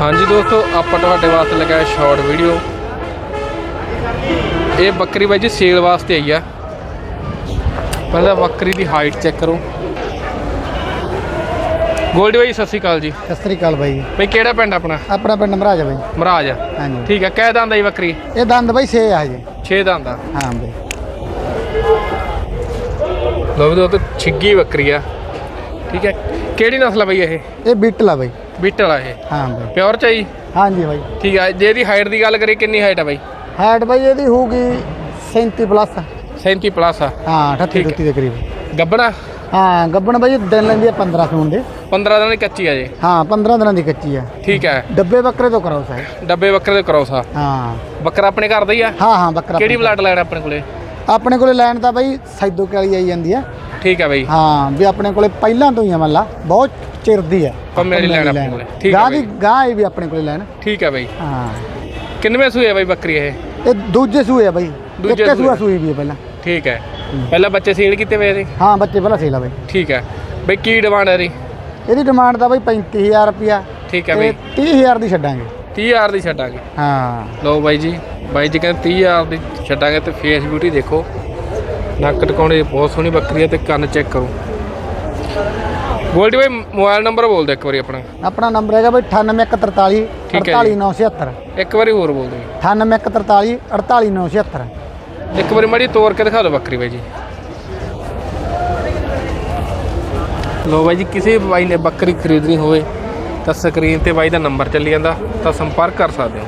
ਹਾਂਜੀ ਦੋਸਤੋ ਆਪਾਂ ਤੁਹਾਡੇ ਵਾਸਤੇ ਲਗਾਇਆ ਸ਼ਾਰਟ ਵੀਡੀਓ ਇਹ ਬੱਕਰੀ ਬਾਈ ਜੀ ਸੇਲ ਵਾਸਤੇ ਆਈ ਆ। ਪਹਿਲਾਂ ਬੱਕਰੀ ਦੀ ਹਾਈਟ ਚੈੱਕ ਕਰੋ। ਗੋਲਡੀ ਬਾਈ ਸਤਿ ਸ਼੍ਰੀ ਅਕਾਲ ਜੀ। ਸਤਿ ਸ੍ਰੀ ਅਕਾਲ ਬਾਈ। ਬਈ ਕਿਹੜਾ ਪਿੰਡ ਆਪਣਾ? ਆਪਣਾ ਪਿੰਡ ਮਹਾਰਾਜ ਬਾਈ। ਮਹਾਰਾਜ ਹਾਂਜੀ। ਠੀਕ ਹੈ ਕਹਿ ਦੰਦਾ ਜੀ ਬੱਕਰੀ? ਇਹ ਦੰਦ ਬਾਈ 6 ਆ ਹਜੇ। 6 ਦੰਦਾ ਹਾਂ ਬਾਈ। ਲੋ ਵੀ ਦੋਸਤੋ ਛਿੱਗੀ ਬੱਕਰੀ ਆ। ਠੀਕ ਹੈ ਕਿਹੜੀ ਨਸਲ ਆ ਬਈ ਇਹ? ਇਹ ਬੀਟਲ ਆ ਬਾਈ। ਬੀਟਲ ਆ ਇਹ। ਹਾਂ ਬਾਈ। ਪਿਓਰ ਚ ਆ ਜੀ? ਹਾਂਜੀ ਬਾਈ। ਠੀਕ ਹੈ ਜੇ ਇਹਦੀ ਹਾਈਟ ਦੀ ਗੱਲ ਕਰੀਏ ਕਿੰਨੀ ਹਾਈਟ ਆ ਬਾਈ? ਹਾਈਟ ਬਾਈ ਇਹਦੀ ਹੋਊਗੀ 37 ਪਲੱਸ 37 ਪਲੱਸ ਆ। ਹਾਂ 38 ਠੀਕ ਹੈ। 38 ਦੇ ਕਰੀਬ। ਗੱਬਣਾ? ਹਾਂ ਗੱਬਣ ਬਾਈ ਦਿਨ ਲੈਂਦੀ ਆ 15 ਸੂਣ ਦੇ 15 ਦਿਨ ਦੀ ਕੱਚੀ ਆ ਜੇ। ਹਾਂ 15 ਦਿਨਾਂ ਦੀ ਕੱਚੀ ਆ। ਠੀਕ ਹੈ ਡੱਬੇ ਬੱਕਰੇ ਤੋਂ ਕਰਾਓ ਸਾਹਿਬ ਡੱਬੇ ਬੱਕਰੇ ਦੇ ਕਰੋਸ ਆ ਹਾਂ। ਬੱਕਰਾ ਆਪਣੇ ਘਰ ਦਾ ਹੀ ਆ? ਹਾਂ ਹਾਂ ਬੱਕਰਾ ਕਿਹੜੀ ਬਲੱਡ ਲਾਈਨ ਆਪਣੇ ਕੋਲੇ? ਆਪਣੇ ਕੋਲੇ ਲੈਣ ਤਾਂ ਬਾਈ ਸੈਦੋ ਕਾਲੀ ਆਈ ਜਾਂਦੀ ਆ। ਠੀਕ ਹੈ ਬਾਈ। ਹਾਂ ਵੀ ਆਪਣੇ ਕੋਲੇ ਪਹਿਲਾਂ ਤੋਂ ਹੀ ਆ ਮੱਲਾ ਬਹੁਤ ਚਿਰ ਦੀ ਆ। ਪੰਮੇ ਵਾਲੀ ਲੈਣ ਆਪਣੇ ਕੋਲੇ। ਠੀਕ ਹੈ ਗਾਂ ਦੀ ਬਾਈ ਗਾਂ ਇਹ ਵੀ ਆਪਣੇ ਕੋਲੇ ਲੈਣ। ਠੀਕ ਹੈ ਬਾਈ। ਹਾਂ। ਕਿੰਨਵੇਂ ਸੂਏ ਆ ਬਾਈ ਬੱਕਰੀ ਇਹ? ਇਹ ਦੂਜੇ ਸੂਏ ਆ ਬਾਈ। ਦੂਜੇ ਇੱਕੇ ਸੂਆ ਸੂਏ। ਸੂਈ ਵੀ ਆ ਪਹਿਲਾਂ। ਠੀਕ ਹੈ। ਪਹਿਲਾਂ ਬੱਚੇ ਸੀਲ ਕੀਤੇ ਹੋਏ ਸੀ ਹਾਂ ਬੱਚੇ ਪਹਿਲਾਂ ਸੇਲ ਆ ਬਾਈ। ਠੀਕ ਹੈ ਬਈ ਕੀ ਡਿਮਾਂਡ ਹੈ ਇਹਦੀ? ਇਹਦੀ ਡਿਮਾਂਡ ਤਾਂ ਬਾਈ 35000 ਰੁਪਿਆ ਠੀਕ ਹੈ ਬਾਈ। 30000 ਦੀ ਛੱਡਾਂਗੇ। 30000 ਦੀ ਛੱਡਾਂਗੇ। ਹਾਂ। ਲਓ ਬਾਈ ਜੀ ਬਾਈ ਜੀ ਕਹਿੰਦੇ 30000 ਦੀ ਛੱਡਾਂਗੇ ਤੇ ਫੇਸ ਬਿਊਟੀ ਦੇਖੋ। ਨੱਕ ਟਿਕਾਉਣੇ ਬਹੁਤ ਸੋਹਣੀ ਬੱਕਰੀ ਹੈ ਤੇ ਕੰਨ ਚੈੱਕ ਕਰੋ। ਗੋਲਡੀ ਬਾਈ ਮੋਬਾਈਲ ਨੰਬਰ ਬੋਲ ਦੇ ਇੱਕ ਵਾਰੀ ਆਪਣਾ। ਆਪਣਾ ਨੰਬਰ ਹੈਗਾ ਬਾਈ 98143 ਠੀਕ ਹੈ ਜੀ। 48976 ਇੱਕ ਵਾਰੀ ਹੋਰ ਬੋਲ ਦਿਓ 98143 48976 ਇੱਕ ਵਾਰੀ ਮਾੜੀ ਤੋੜ ਕੇ ਦਿਖਾ ਦਿਓ ਬੱਕਰੀ ਬਾਈ ਜੀ। ਲੋ ਬਾਈ ਜੀ ਕਿਸੇ ਵੀ ਬਾਈ ਨੇ ਬੱਕਰੀ ਖਰੀਦਣੀ ਹੋਵੇ ਤਾਂ ਸਕਰੀਨ ਤੇ ਬਾਈ ਦਾ ਨੰਬਰ ਚੱਲੀ ਜਾਂਦਾ ਤਾਂ ਸੰਪਰਕ ਕਰ ਸਕਦੇ ਹੋ।